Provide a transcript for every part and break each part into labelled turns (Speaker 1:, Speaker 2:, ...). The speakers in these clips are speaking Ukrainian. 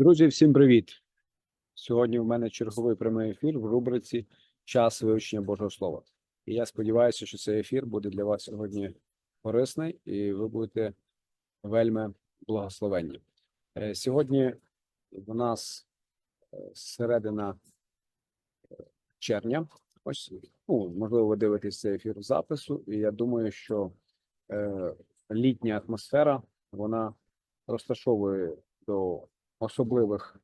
Speaker 1: Друзі, всім привіт! Сьогодні в мене черговий прямий ефір в рубриці Час вивчення Божого Слова. І я сподіваюся, що цей ефір буде для вас сьогодні корисний і ви будете вельми благословенні. Е, Сьогодні у нас е, середина е, червня. Ось, ну, можливо, ви дивитесь цей ефір в запису, і я думаю, що е, літня атмосфера вона розташовує до особливих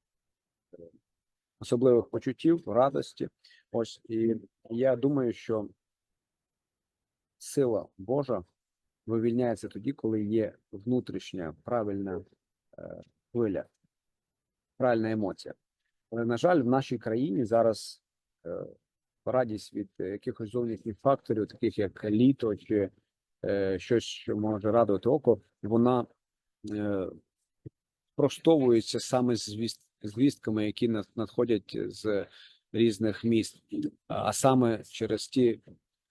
Speaker 1: особливих почуттів, радості. Ось і я думаю, що сила Божа вивільняється тоді, коли є внутрішня правильна е, хвиля, правильна емоція. Але, на жаль, в нашій країні зараз е, радість від якихось зовнішніх факторів, таких як літо чи е, щось, що може радувати око, вона спростовується саме звіст, звістками, які над- надходять з різних міст, а саме через ті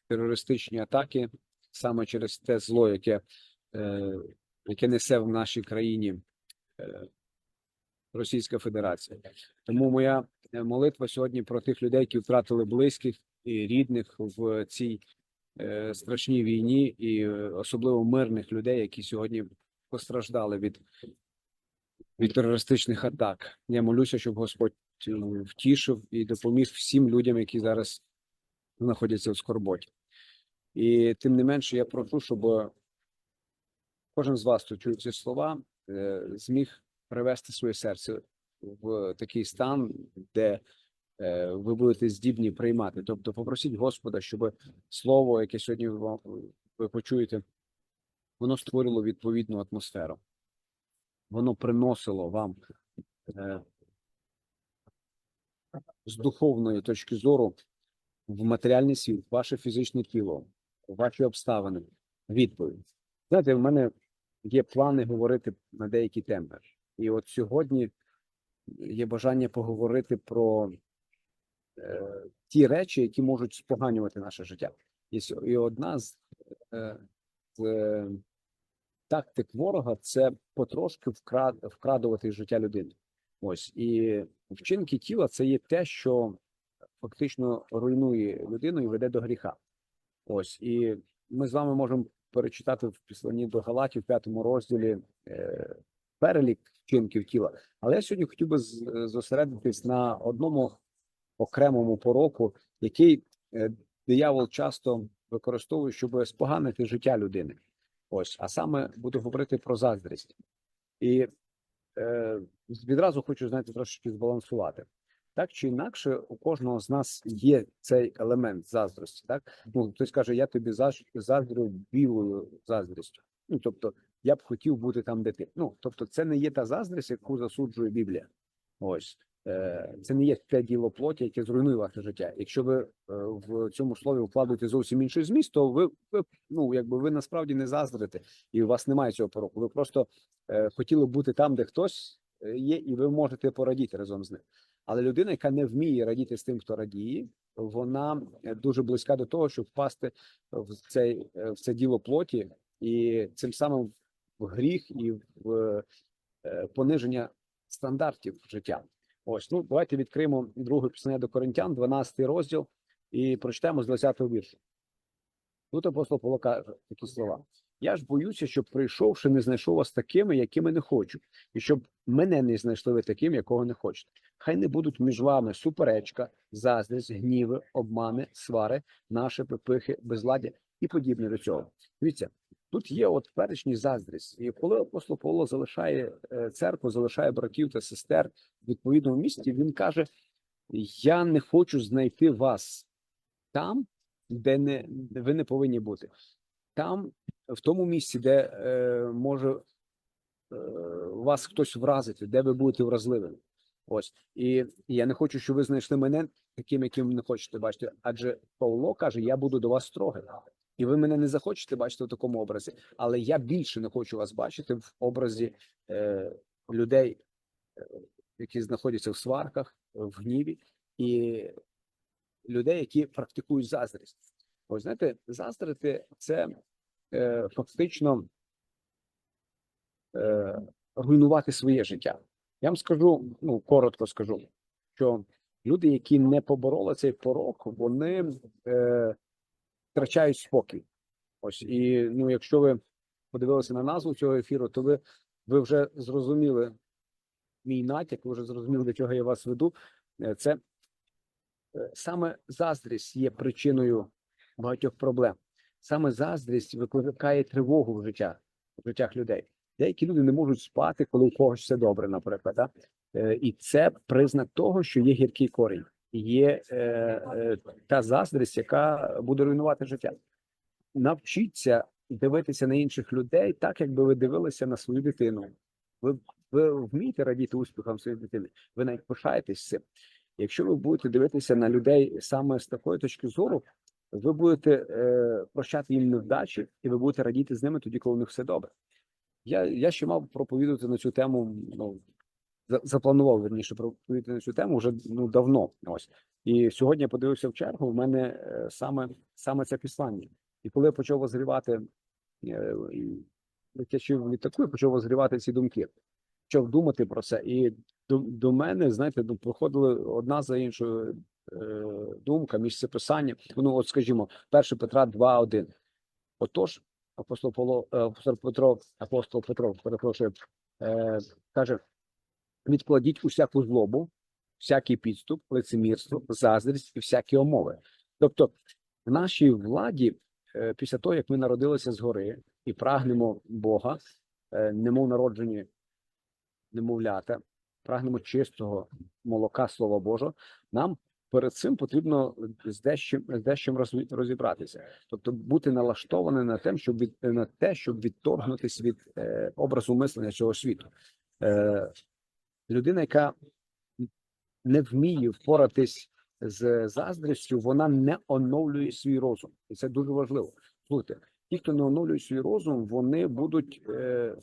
Speaker 1: терористичні атаки, саме через те зло, яке, е, яке несе в нашій країні е, Російська Федерація. Тому моя е, молитва сьогодні про тих людей, які втратили близьких і рідних в цій страшній війні, і особливо мирних людей, які сьогодні постраждали від від терористичних атак. Я молюся, щоб Господь е, втішив і допоміг всім людям, які зараз знаходяться в скорботі. І тим не менше, я прошу, щоб кожен з вас, хто чує ці слова, е, зміг привести своє серце в такий стан, де е, ви будете здібні приймати. Тобто, попросіть Господа, щоб слово, яке сьогодні ви почуєте, воно створило відповідну атмосферу воно приносило вам е, з духовної точки зору в матеріальний світ, ваше фізичне тіло, ваші обставини, відповідь. Знаєте, в мене є плани говорити на деякі теми. І от сьогодні є бажання поговорити про е, ті речі, які можуть споганювати наше життя. І, і одна з, е, з е, тактик ворога це потрошки вкрад, вкрадувати життя людини. Ось і вчинки тіла це є те, що фактично руйнує людину і веде до гріха. Ось і ми з вами можемо перечитати в післанні до Галатів, в п'ятому розділі е, перелік вчинків тіла. Але я сьогодні хотів би зосередитись на одному окремому пороку, який е, диявол часто використовує, щоб споганити життя людини. Ось, а саме буду говорити про заздрість. І е, відразу хочу знаєте, трошки збалансувати. Так чи інакше, у кожного з нас є цей елемент заздрості. Так ну хтось каже, я тобі заздрю білою заздрістю. Ну тобто, я б хотів бути там, де ти. Ну тобто, це не є та заздрість, яку засуджує Біблія. Ось це не є те діло плоті, яке зруйнує ваше життя. Якщо ви е, в цьому слові вкладуєте зовсім інший зміст, то ви, ви ну якби ви насправді не заздрите, і у вас немає цього пороку. Ви просто е, хотіли бути там, де хтось е, є, і ви можете порадіти разом з ним. Але людина, яка не вміє радіти з тим, хто радіє, вона е, дуже близька до того, щоб впасти в цей е, в це діло плоті, і цим самим в гріх і в е, пониження стандартів життя. Ось ну давайте відкриємо друге писання до Коринтян, 12 розділ, і прочитаємо з 20-го віршу. Тут апостол Павло каже такі слова: Я ж боюся, щоб прийшовши, не знайшов вас такими, якими не хочу, і щоб мене не знайшли ви таким, якого не хочете. Хай не будуть між вами суперечка, заздрість, гніви, обмани, свари, наші припихи, безладдя і подібне до цього. Дивіться, тут є от перечні заздрість. І коли апостол Павло залишає е, церкву, залишає братів та сестер в відповідному місці, він каже: Я не хочу знайти вас там, де не де ви не повинні бути. Там, в тому місці, де е, може е, вас хтось вразити, де ви будете вразливими. Ось і я не хочу, щоб ви знайшли мене таким, яким не хочете бачити. Адже Павло каже: я буду до вас строгим, і ви мене не захочете бачити в такому образі. Але я більше не хочу вас бачити в образі е, людей, е, які знаходяться в сварках, в гніві, і людей, які практикують заздрість. Ось знаєте, заздрити це е, фактично е, руйнувати своє життя. Я вам скажу, ну коротко скажу, що люди, які не побороли цей порок, вони е, втрачають спокій. Ось і ну, якщо ви подивилися на назву цього ефіру, то ви, ви вже зрозуміли мій натяк, ви вже зрозуміли, до чого я вас веду. Е, Це е, саме заздрість є причиною багатьох проблем. Саме заздрість викликає тривогу в життя в життях людей. Деякі люди не можуть спати, коли у когось все добре, наприклад. Да? Е, І це признак того, що є гіркий корінь, є е, е, та заздрість, яка буде руйнувати життя. Навчіться дивитися на інших людей так, якби ви дивилися на свою дитину. Ви, ви вмієте радіти успіхам своєї дитини, ви навіть пишаєтесь цим. Якщо ви будете дивитися на людей саме з такої точки зору, ви будете е, прощати їм невдачі, і ви будете радіти з ними тоді, коли у них все добре. Я, я ще мав проповідати на цю тему. Ну запланував верніше проповідати на цю тему вже ну давно. Ось і сьогодні я подивився в чергу. У мене е, саме саме це післання. І коли я почав возгрівати е, летячи в літаку, я почав возгрівати ці думки, почав думати про це. І до, до мене, знаєте, ну, проходили одна за іншою е, думка, місце писання. Ну, от, скажімо, 1 Петра 2.1. Отож, апостол Павло, е, апостол Петро, апостол Петро, перепрошую, е, каже: відкладіть усяку злобу, всякий підступ, лицемірство, заздрість і всякі омови. Тобто, в нашій владі, е, після того, як ми народилися згори і прагнемо Бога, е, немов народжені немовлята, прагнемо чистого молока Слова Божого, нам перед цим потрібно з дещим, з дещим розібратися, тобто бути налаштованим на те, щоб від на те, щоб відторгнутися від е, образу мислення цього світу. Е, людина, яка не вміє впоратись з заздрістю, вона не оновлює свій розум, і це дуже важливо. Слухайте, ті, хто не оновлює свій розум, вони будуть е,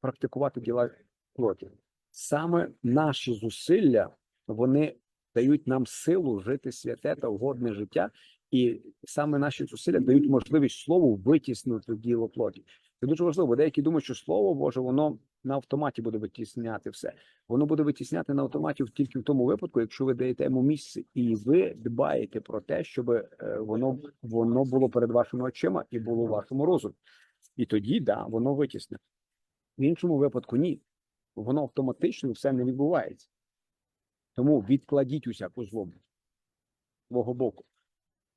Speaker 1: практикувати діла плоті. Саме наші зусилля вони дають нам силу жити святе та угодне життя, і саме наші зусилля дають можливість слову витіснити діло плоті. Це дуже важливо. Деякі думають, що слово Боже, воно на автоматі буде витісняти все. Воно буде витісняти на автоматі тільки в тому випадку, якщо ви даєте йому місце, і ви дбаєте про те, щоб е, воно воно було перед вашими очима і було в вашому розумі. І тоді да, воно витісне. В іншому випадку ні. Воно автоматично все не відбувається. Тому відкладіть усяку злобу свого боку.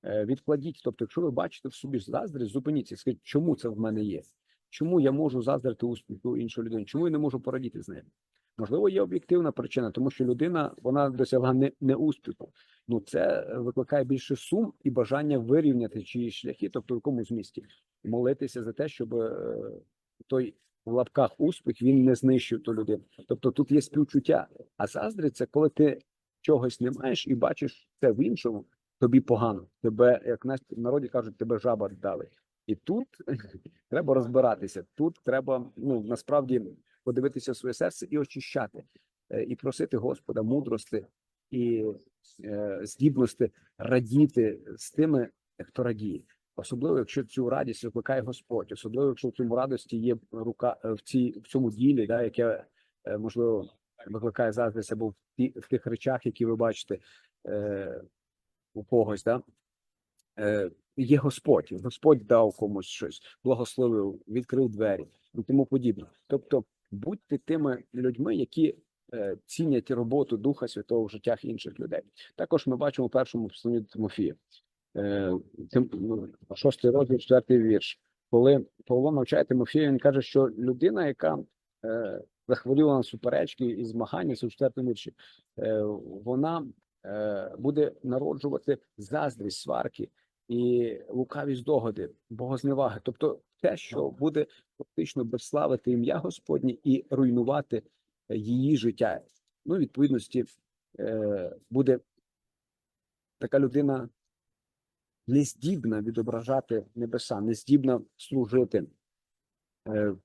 Speaker 1: Е, Відкладіть. Тобто, якщо ви бачите в собі заздрість, зупиніться і скажіть, чому це в мене є? Чому я можу заздрити успіху іншої людини? Чому я не можу порадіти з нею? Можливо, є об'єктивна причина, тому що людина вона досягла не, не успіху. Ну це е, викликає більше сум і бажання вирівняти чиїсь шляхи, тобто в якомусь місті, молитися за те, щоб е, той в лапках успіх він не знищив ту людину. Тобто тут є співчуття. А заздрить це коли ти чогось не маєш і бачиш це в іншому, тобі погано. Тебе, як в народі кажуть, тебе жаба дали. І тут треба розбиратися. Тут треба ну насправді подивитися в своє серце і очищати, е, і просити Господа мудрости і е, здібності радіти з тими, хто радіє. Особливо, якщо цю радість викликає Господь, особливо, якщо в цьому радості є рука е, в цій в цьому ділі, да, яке е, можливо викликає заздрість або в ті в тих речах, які ви бачите е, у когось, да. Е, є Господь, Господь дав комусь щось, благословив, відкрив двері і тому подібне. Тобто, будьте тими людьми, які е, цінять роботу Духа Святого в життях інших людей. Також ми бачимо у першому до Тимофія, е, ну, шостий розділ, четвертий вірш. Коли Павло навчає Тимофія, він каже, що людина, яка е, захворіла на суперечки і змагання, це в четвертому вірші, е, вона е, буде народжувати заздрість, сварки і лукавість догоди, богозневаги, тобто те, що буде фактично безславити ім'я Господнє і руйнувати е, її життя. Ну, в відповідності е, буде така людина не здібна відображати небеса, не здібна служити е,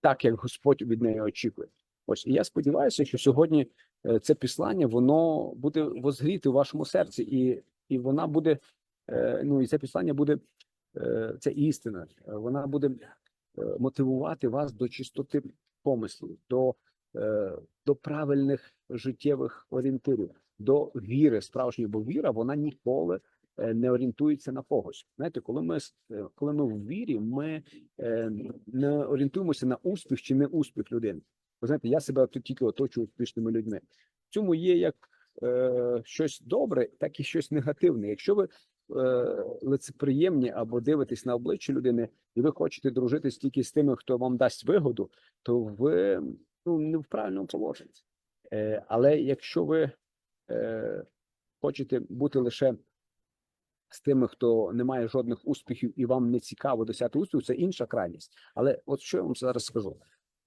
Speaker 1: так, як Господь від неї очікує. Ось і я сподіваюся, що сьогодні це післання воно буде возгріти у вашому серці, і, і вона буде. Е, ну і це післання буде е, це істина. Вона буде е, мотивувати вас до чистоти помислів, до до правильних життєвих орієнтирів, до віри справжньої, бо віра вона ніколи не орієнтується на когось. Знаєте, коли ми коли ми в вірі, ми не орієнтуємося на успіх чи не успіх людини. Ви знаєте, я себе тільки оточую успішними людьми. В цьому є як е, щось добре, так і щось негативне. Якщо ви лицеприємні або дивитесь на обличчя людини, і ви хочете дружити тільки з тими, хто вам дасть вигоду, то ви ну, не в правильному положенні. Е, але якщо ви е, хочете бути лише з тими, хто не має жодних успіхів, і вам не цікаво досягти успіху, це інша крайність. Але от що я вам зараз скажу: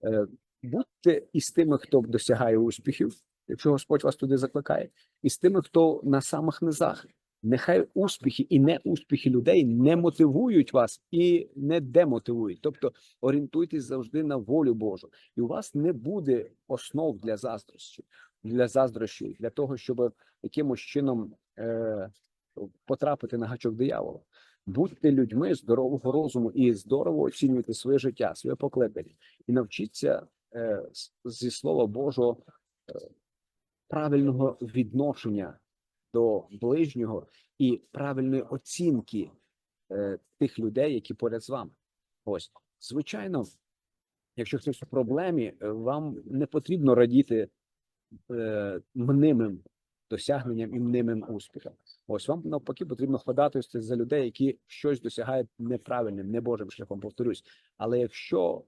Speaker 1: Е, будьте із тими, хто досягає успіхів, якщо Господь вас туди закликає, і з тими, хто на самих низах. Нехай успіхи і неуспіхи людей не мотивують вас і не демотивують. Тобто орієнтуйтесь завжди на волю Божу, і у вас не буде основ для заздрощів, для заздрощів, для того, щоб якимось чином е, потрапити на гачок диявола. Будьте людьми здорового розуму і здорово оцінюйте своє життя, своє покликання, і навчіться е, зі слова Божого е, правильного відношення до ближнього і правильної оцінки е, тих людей, які поряд з вами. Ось, звичайно, якщо хтось в проблемі, е, вам не потрібно радіти е, мнимим досягненням і мнимим успіхам. Ось вам навпаки потрібно ходатайствувати за людей, які щось досягають неправильним, не Божим шляхом. Повторюсь. Але якщо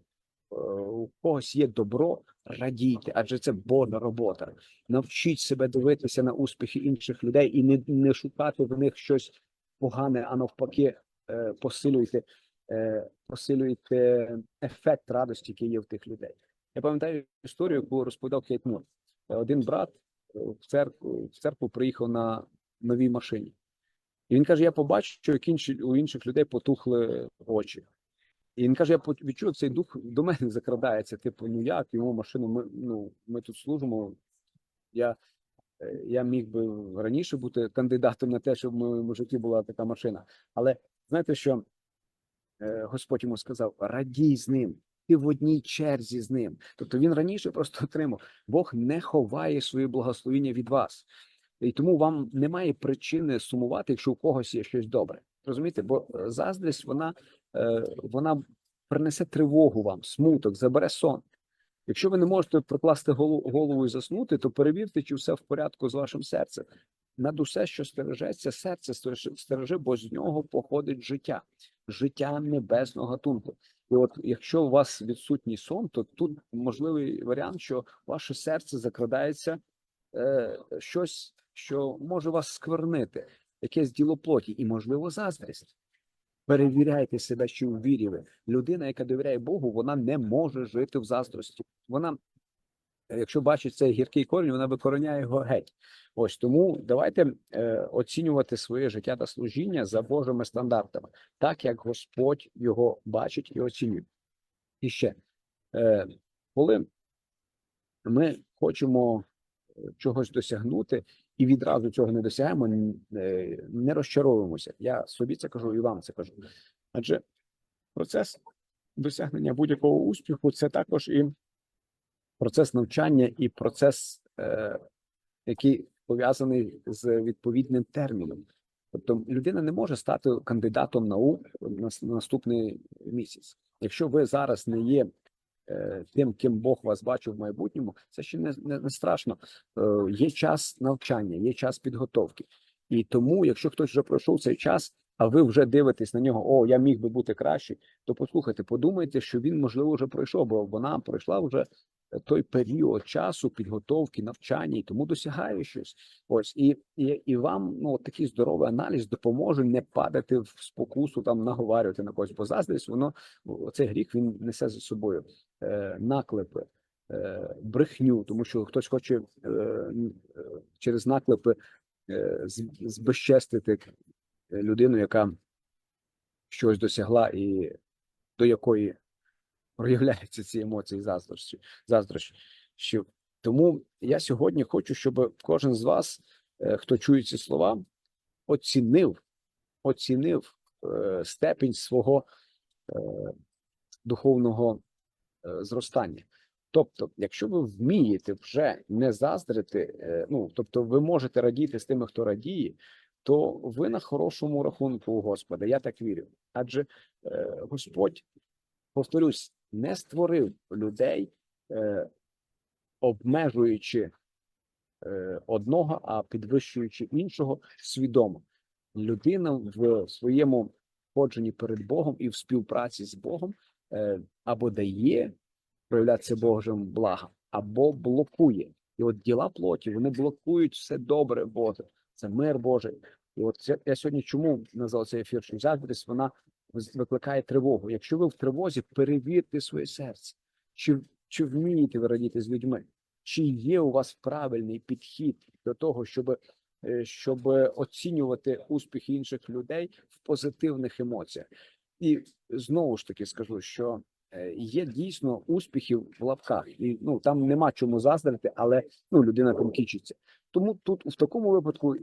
Speaker 1: у когось є добро, радійте, адже це Божа робота. Навчіть себе дивитися на успіхи інших людей і не, не шукати в них щось погане, а навпаки, е, посилюйте, е, посилюйте ефект радості, який є в тих людей. Я пам'ятаю історію, яку розповідав Кейт Мур. Е, Один брат е, в церкву, в церкву приїхав на новій машині. І він каже: Я побачив, що у інших людей потухли очі. І він каже: Я відчув цей дух до мене закрадається. Типу, ну як йому машину? Ми ну ми тут служимо. Я, е, я міг би раніше бути кандидатом на те, щоб в моєму житті була така машина. Але знаєте, що е, Господь йому сказав: радій з ним, ти в одній черзі з ним. Тобто він раніше просто отримав. Бог не ховає своє благословіння від вас. І тому вам немає причини сумувати, якщо у когось є щось добре. Розумієте, бо е, заздрість вона, вона принесе тривогу вам, смуток, забере сон. Якщо ви не можете прикласти голу- голову і заснути, то перевірте, чи все в порядку з вашим серцем. Над усе, що стережеться, серце стереже- бо з нього походить життя, життя небесного гатунку. І от якщо у вас відсутній сон, то тут можливий варіант, що ваше серце закрадається е, щось, що може вас сквернити, якесь діло плоті, і, можливо, заздрість. Перевіряйте себе, що у вірі ви. Людина, яка довіряє Богу, вона не може жити в заздрості. Вона, якщо бачить цей гіркий корінь, вона викореняє його геть. Ось тому давайте е, оцінювати своє життя та служіння за Божими стандартами, так як Господь його бачить і оцінює. І ще, е, коли ми хочемо е, чогось досягнути і відразу цього не досягаємо, е, не розчаровуємося. Я собі це кажу і вам це кажу. Адже процес досягнення будь-якого успіху це також і процес навчання, і процес, е, який пов'язаний з відповідним терміном. Тобто людина не може стати кандидатом наук на наступний місяць. Якщо ви зараз не є тим, ким Бог вас бачив в майбутньому, це ще не, не, не страшно. Е, Є час навчання, є час підготовки. І тому, якщо хтось вже пройшов цей час, а ви вже дивитесь на нього, о, я міг би бути кращий, то послухайте, подумайте, що він можливо вже пройшов, бо вона пройшла вже той період часу підготовки, навчання, і тому досягає щось. Ось і, і, і вам ну такий здоровий аналіз допоможе не падати в спокусу, там наговарювати на когось, бо заздрість, воно цей гріх він несе за собою е, наклепи, е, брехню, тому що хтось хоче е, е, через наклепи е, збезчестити людину, яка щось досягла і до якої проявляються ці емоції заздрощі, заздрощів. Тому я сьогодні хочу, щоб кожен з вас, е, хто чує ці слова, оцінив, оцінив е, степінь свого е, духовного е, зростання. Тобто, якщо ви вмієте вже не заздрити, е, ну тобто, ви можете радіти з тими, хто радіє, то ви на хорошому рахунку у Господа. Я так вірю. Адже е, Господь, повторюсь, не створив людей, е, обмежуючи е, одного, а підвищуючи іншого свідомо. Людина в своєму ходженні перед Богом і в співпраці з Богом е, або дає проявлятися Божим благом, або блокує. І от діла плоті вони блокують все добре Боже. Це мир Божий. І от це, я сьогодні чому назвав цей ефір, що заздрість вона викликає тривогу. Якщо ви в тривозі, перевірте своє серце, чи, чи вмієте ви радіти з людьми, чи є у вас правильний підхід до того, щоб, е, щоб оцінювати успіхи інших людей в позитивних емоціях. І знову ж таки скажу, що е, є дійсно успіхи в лапках, і ну там нема чому заздрити, але ну людина там кічиться. Тому тут в такому випадку е,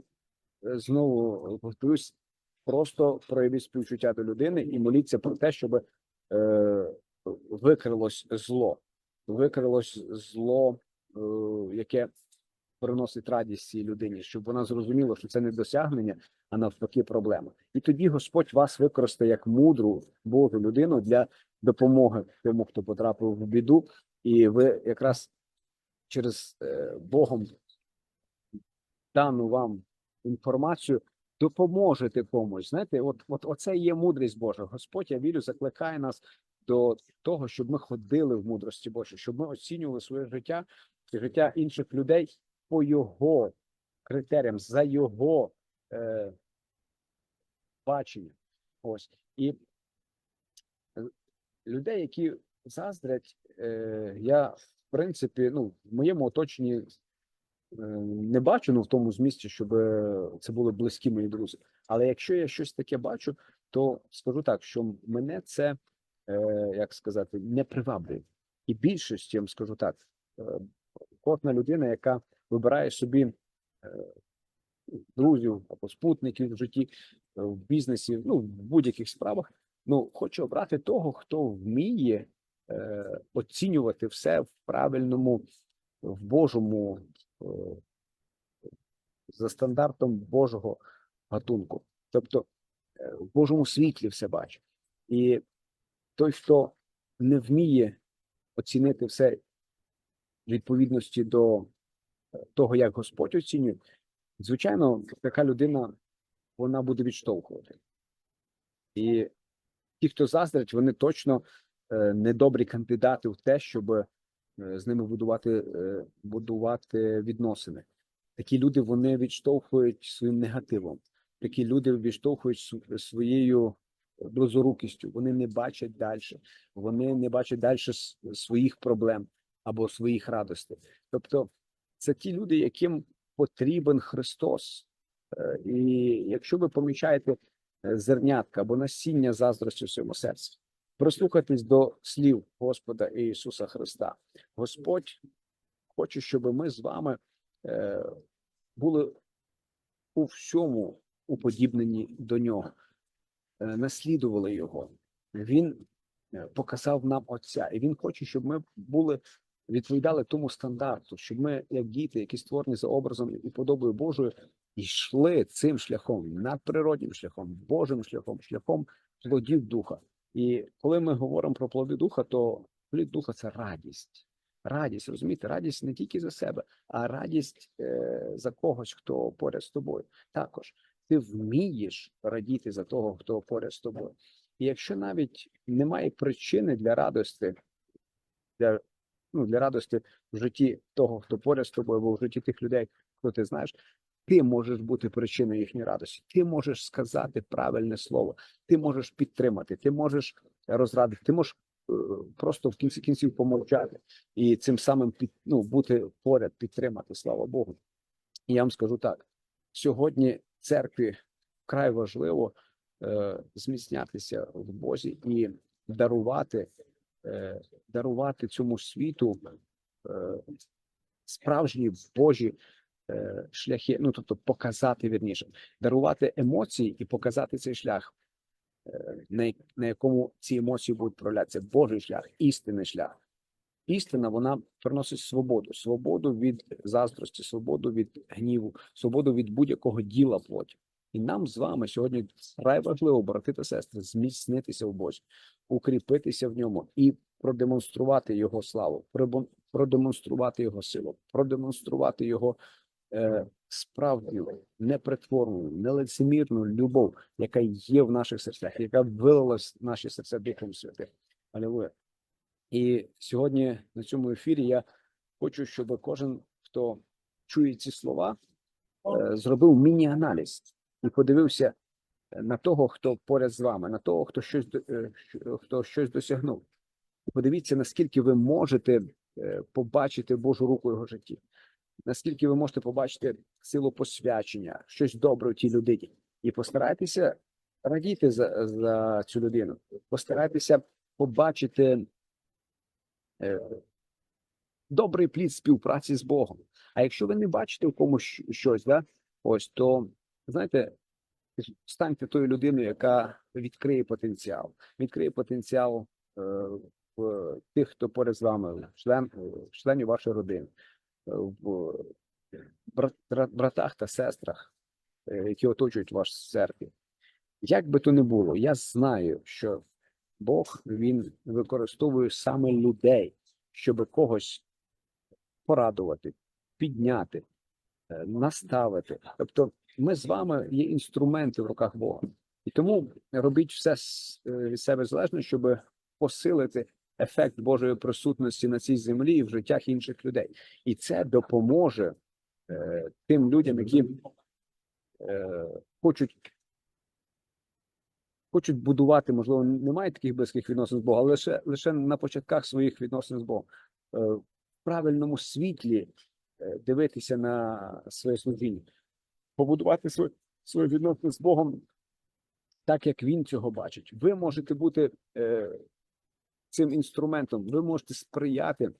Speaker 1: знову повторюсь, просто проявіть співчуття до людини і моліться про те, щоб е, викрилось зло, викрилось зло, е, яке приносить радість цій людині, щоб вона зрозуміла, що це не досягнення, а навпаки, проблема. І тоді Господь вас використає як мудру Божу людину для допомоги тому, хто потрапив в біду, і ви якраз через е, Богом дану вам інформацію допоможете комусь. Знаєте, от, от оце є мудрість Божа. Господь, я вірю, закликає нас до того, щоб ми ходили в мудрості Божій, щоб ми оцінювали своє життя життя інших людей по його критеріям, за його е, баченням. Ось і е, людей, які заздрять, е, я в принципі, ну в моєму оточенні е, не бачу, ну в тому змісті, щоб е, це були близькі мої друзі. Але якщо я щось таке бачу, то скажу так, що мене це е, як сказати не приваблює. І більшість, я вам скажу так, кожна людина, яка вибирає собі е, друзів або спутників в житті, е, в бізнесі, ну в будь-яких справах, ну хоче обрати того, хто вміє е, оцінювати все в правильному, в Божому, е, за стандартом Божого гатунку, тобто е, в Божому світлі все бачить. І той, хто не вміє оцінити все відповідності до того, як Господь оцінює, звичайно, така людина вона буде відштовхувати. І ті, хто заздрить, вони точно е, недобрі кандидати в те, щоб е, з ними будувати, е, будувати відносини. Такі люди вони відштовхують своїм негативом. Такі люди відштовхують своєю близорукістю. Вони не бачать далі, вони не бачать далі своїх проблем або своїх радостей. Тобто, це ті люди, яким потрібен Христос. Е, І якщо ви помічаєте е, зернятка або насіння заздрості в своєму серці, прислухайтесь до слів Господа Ісуса Христа. Господь хоче, щоб ми з вами е, були у всьому уподібнені до нього, наслідували його. Він показав нам Отця, і він хоче, щоб ми були відповідали тому стандарту, щоб ми, як діти, які створені за образом і подобою Божою, йшли цим шляхом, надприроднім шляхом, Божим шляхом, шляхом плодів духа. І коли ми говоримо про плоди духа, то плід духа це радість. Радість, розумієте, радість не тільки за себе, а радість е, за когось, хто поряд з тобою. Також ти вмієш радіти за того, хто поряд з тобою. І якщо навіть немає причини для радості, для, ну, для радості в житті того, хто поряд з тобою, або в житті тих людей, хто ти знаєш, ти можеш бути причиною їхньої радості. Ти можеш сказати правильне слово, ти можеш підтримати, ти можеш розрадити, ти можеш е, просто в кінці кінців помовчати і цим самим під, ну, бути поряд, підтримати, слава Богу. І я вам скажу так: сьогодні церкві вкрай важливо е, зміцнятися в Бозі і дарувати, е, дарувати цьому світу е, справжні Божі е, шляхи, ну тобто показати вірніше, дарувати емоції і показати цей шлях, е, на, якому ці емоції будуть проявлятися. Божий шлях, істинний шлях. істина вона приносить свободу, свободу від заздрості, свободу від гніву, свободу від будь-якого діла плоті. І нам з вами сьогодні вкрай важливо, брати та сестри, зміцнитися в Бозі, укріпитися в ньому і продемонструвати його славу, продемонструвати його силу, продемонструвати його е, справжню, непритворну, нелицемірну любов, яка є в наших серцях, яка вилилась в наші серця Духом Святим. Алілуя. І сьогодні на цьому ефірі я хочу, щоб кожен, хто чує ці слова, е, зробив міні-аналіз і подивився на того, хто поряд з вами, на того, хто щось е, хто щось досягнув. Подивіться, наскільки ви можете е, побачити Божу руку в його житті, наскільки ви можете побачити силу посвячення, щось добре у тій людині, і постарайтеся радіти за, за цю людину, постарайтеся побачити е, добрий плід співпраці з Богом. А якщо ви не бачите в комусь щось, да, ось то знаєте, станьте тою людиною, яка відкриє потенціал, відкриє потенціал е, тих, хто поряд з вами, член, членів вашої родини, е, в братах та сестрах, е, які оточують ваш церкві. Як би то не було, я знаю, що Бог він використовує саме людей, щоб когось порадувати, підняти, е, наставити. Тобто, ми з вами є інструменти в руках Бога, і тому робіть все від себе залежно, щоб посилити ефект Божої присутності на цій землі і в життях інших людей. І це допоможе е, тим людям, які е, хочуть хочуть будувати, можливо, не мають таких близьких відносин з Богом, але лише, лише на початках своїх відносин з Богом. Е, В правильному світлі е, дивитися на своє служіння, побудувати своє, своє відносини з Богом так, як він цього бачить. Ви можете бути е, цим інструментом, ви можете сприяти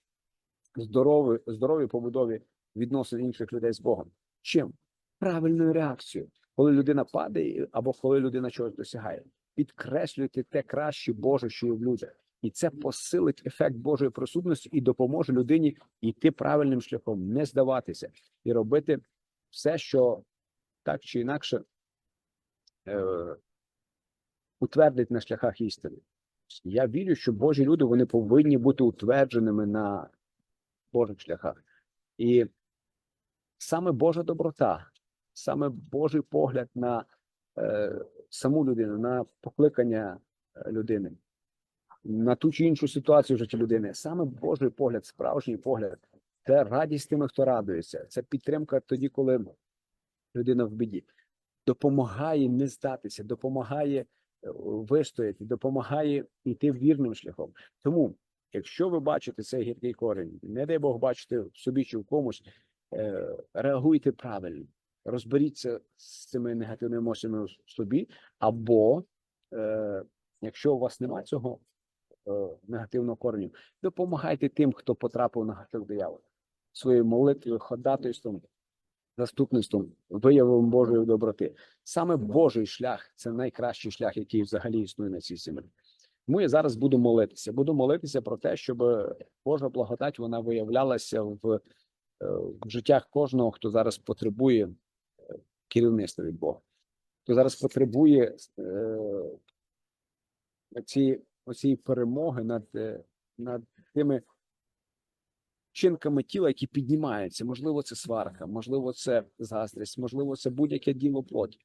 Speaker 1: здоровій, здоровій побудові відносин інших людей з Богом. Чим? Правильною реакцією, коли людина падає або коли людина чогось досягає. Підкреслюйте те краще Боже, що є в людях. І це посилить ефект Божої присутності і допоможе людині йти правильним шляхом, не здаватися і робити все, що так чи інакше е, утвердить на шляхах істини. Я вірю, що Божі люди вони повинні бути утвердженими на Божих шляхах. І саме Божа доброта, саме Божий погляд на е, саму людину, на покликання е, людини, на ту чи іншу ситуацію в житті людини, саме Божий погляд, справжній погляд, це радість тими, хто радується, це підтримка тоді, коли людина в біді, допомагає не здатися, допомагає вистояти, допомагає йти вірним шляхом. Тому, якщо ви бачите цей гіркий корінь, не дай Бог бачите в собі чи в комусь, е, реагуйте правильно, розберіться з цими негативними емоціями в собі, або е, якщо у вас немає цього е, негативного кореню, допомагайте тим, хто потрапив на гачок диявола своєю молитвою, ходатайством, заступництвом, виявом Божої доброти. Саме Божий шлях це найкращий шлях, який взагалі існує на цій землі. Тому я зараз буду молитися. Буду молитися про те, щоб Божа благодать вона виявлялася в, е, в життях кожного, хто зараз потребує е, керівництва від Бога, хто зараз потребує е, ці, оцієї перемоги над, е, над тими чинками тіла, які піднімаються. Можливо, це сварка, можливо, це заздрість, можливо, це будь-яке діло плоті.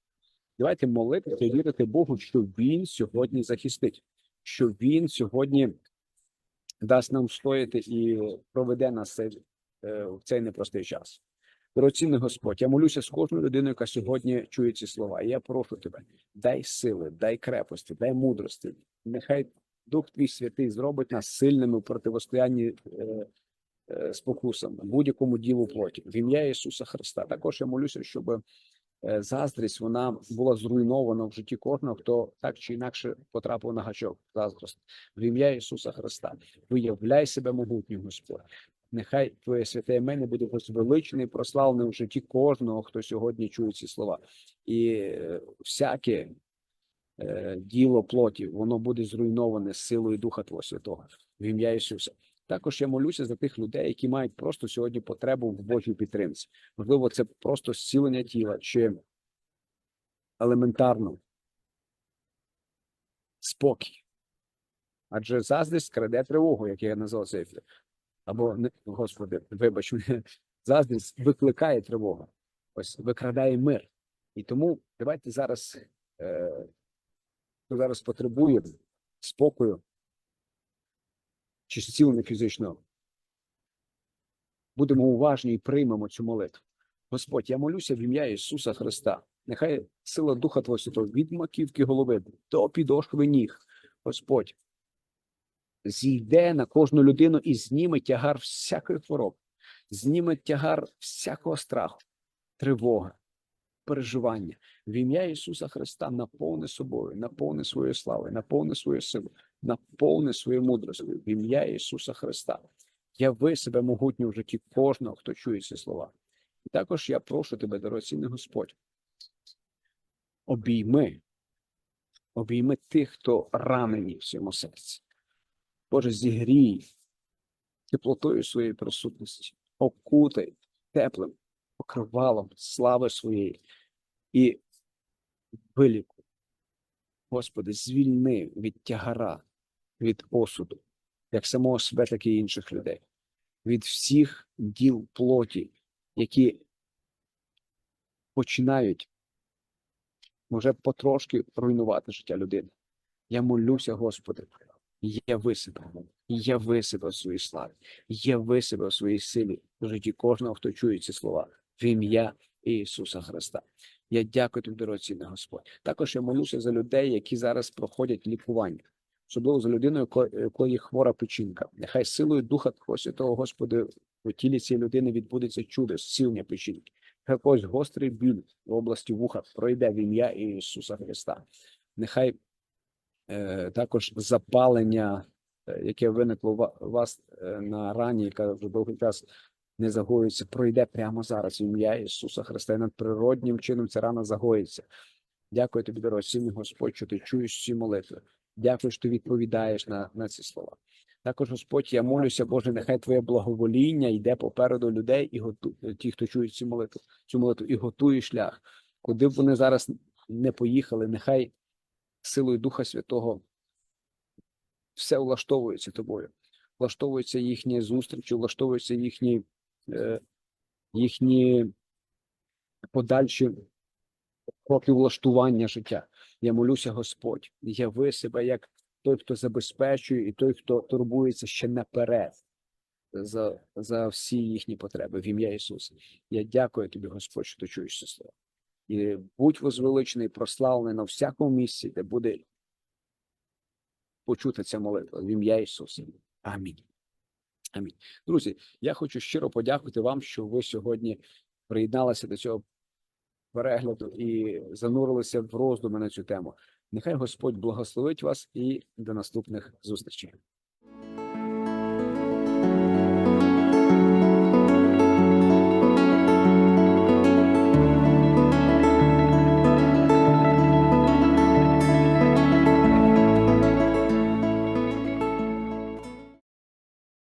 Speaker 1: Давайте молитися і вірити Богу, що Він сьогодні захистить, що Він сьогодні дасть нам стояти і проведе нас е, в цей непростий час. Дорогоцінний Господь, я молюся з кожною людиною, яка сьогодні чує ці слова. І я прошу тебе, дай сили, дай крепості, дай мудрості. Нехай Дух Твій Святий зробить нас сильними в противостоянні е, спокусам, будь-якому ділу плоті. В ім'я Ісуса Христа. Також я молюся, щоб е, заздрість вона була зруйнована в житті кожного, хто так чи інакше потрапив на гачок заздрості. В ім'я Ісуса Христа. Виявляй себе могутнім, Господь. Нехай Твоє святе ім'я буде возвеличене і прославлене в житті кожного, хто сьогодні чує ці слова. І е, всяке е, діло плоті, воно буде зруйноване силою Духа Твого Святого в ім'я Ісуса. Також я молюся за тих людей, які мають просто сьогодні потребу в Божій підтримці. Можливо, це просто зцілення тіла чи елементарно спокій. Адже заздрість краде тривогу, як я назвав цей ефір. Або не господи, вибач, заздрість викликає тривогу. Ось викрадає мир. І тому давайте зараз, е, зараз потребує спокою чи зцілення фізичного. Будемо уважні і приймемо цю молитву. Господь, я молюся в ім'я Ісуса Христа. Нехай сила Духа Твого Святого від маківки голови до підошви ніг, Господь, зійде на кожну людину і зніме тягар всякої хвороби, зніме тягар всякого страху, тривоги, переживання. В ім'я Ісуса Христа наповни собою, наповни своєю славою, наповни свою силу, наповни свою мудростю. В ім'я Ісуса Христа. Яви себе могутньо в житті кожного, хто чує ці слова. І також я прошу тебе, дорогоцінний Господь, обійми, обійми тих, хто ранені в своєму серці. Боже, зігрій теплотою своєї присутності, окутай теплим покривалом слави своєї і виліку. Господи, звільни від тягара, від осуду, як самого себе, так і інших людей, від всіх діл плоті, які починають може потрошки руйнувати життя людини. Я молюся, Господи, яви себе, яви себе в своїй славі, яви себе в своїй силі в житті кожного, хто чує ці слова, в ім'я Ісуса Христа. Я дякую тобі, дорогоцінний Господь. Також я молюся за людей, які зараз проходять лікування, особливо за людиною, ко- якої хвора печінка. Нехай силою Духа Твого Святого, Господи, у тілі цієї людини відбудеться чудо, зцілення печінки. Когось гострий біль в області вуха пройде в ім'я Ісуса Христа. Нехай е, також запалення, е, яке виникло у вас е, на рані, яка вже довгий час не загоюється, пройде прямо зараз в ім'я Ісуса Христа. І надприроднім чином ця рана загоїться. Дякую тобі, дорогоцінний Господь, що ти чуєш ці молитви. Дякую, що ти відповідаєш на, на ці слова. Також, Господь, я молюся, Боже, нехай Твоє благовоління йде попереду людей і готу... ті, хто чує цю молитву, цю молитву, і готує шлях. Куди б вони зараз не поїхали, нехай силою Духа Святого все влаштовується тобою. Влаштовуються їхні зустрічі, влаштовуються їхні, е, їхні подальші кроки влаштування життя. Я молюся, Господь, яви себе як той, хто забезпечує, і той, хто турбується ще наперед за, за всі їхні потреби в ім'я Ісуса. Я дякую тобі, Господь, що ти чуєш це слово. І будь возвеличений, прославлений на всякому місці, де буде почута ця молитва в ім'я Ісуса. Амінь. Амінь. Друзі, я хочу щиро подякувати вам, що ви сьогодні приєдналися до цього перегляду і занурилися в роздуми на цю тему. Нехай Господь благословить вас і до наступних зустрічей.